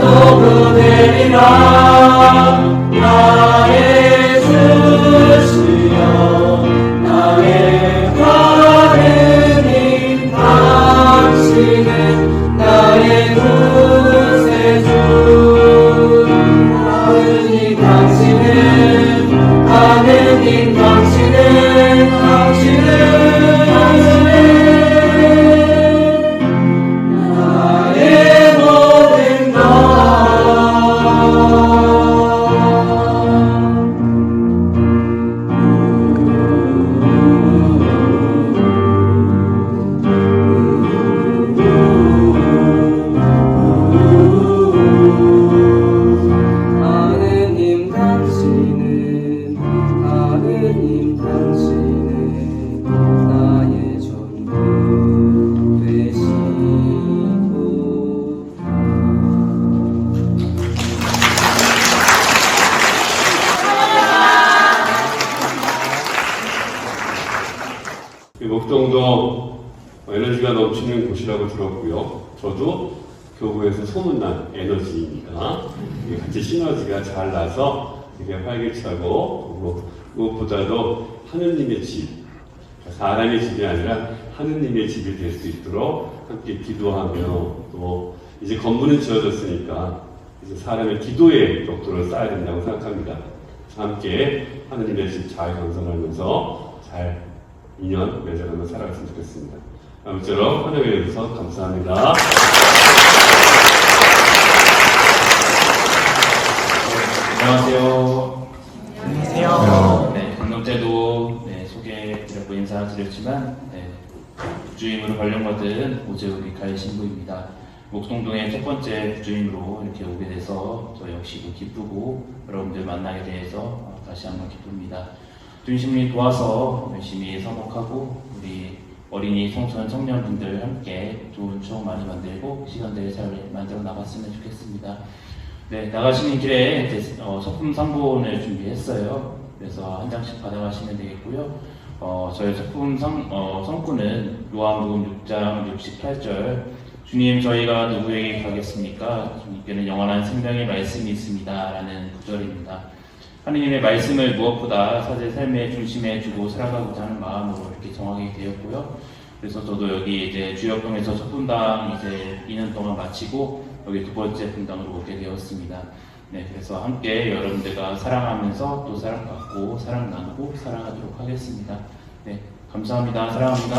도구 되리라 목동도 에너지가 넘치는 곳이라고 들었고요. 저도 교구에서 소문난 에너지입니다. 같이 시너지가 잘 나서 되게 활기차고 무엇보다도 하느님의 집, 사람의 집이 아니라 하느님의 집이 될 수 있도록 함께 기도하며 또 이제 건물은 지어졌으니까 이제 사람의 기도의 벽돌을 쌓아야 된다고 생각합니다. 함께 하느님의 집 잘 건설하면서 잘 인연 맺어가며 살아갔으면 좋겠습니다. 아무쪼록 환영해 주셔서 감사합니다. 안녕하세요. 안녕하세요. 네, 방금 때도 네, 소개드렸고 인사드렸지만 네, 부주임으로 발령받은 오재우 미카엘 신부입니다. 목동동의 첫 번째 부주임으로 이렇게 오게 돼서 저 역시도 기쁘고 여러분들 만나게 돼서 어, 다시 한번 기쁩니다. 중심이 도와서 열심히 사목하고 우리 어린이 청소년 청년분들 함께 좋은 추억 많이 만들고 시간들 잘 만들어 나갔으면 좋겠습니다. 네, 나가시는 길에 어, 소품 상본을 준비했어요. 그래서 한 장씩 받아가시면 되겠고요. 어, 저희 소품 상, 어, 성구는 요한복음 6장 68절 주님 저희가 누구에게 가겠습니까? 주님께는 영원한 생명의 말씀이 있습니다. 라는 구절입니다. 하느님의 말씀을 무엇보다 사제 삶의 중심에 두고 살아가고자 하는 마음으로 이렇게 정하게 되었고요. 그래서 저도 여기 이제 주역동에서 첫 분당 이제 2년 동안 마치고 여기 두 번째 분당으로 오게 되었습니다. 네, 그래서 함께 여러분들과 사랑하면서 또 사랑받고 사랑 나누고 사랑하도록 하겠습니다. 네, 감사합니다. 사랑합니다.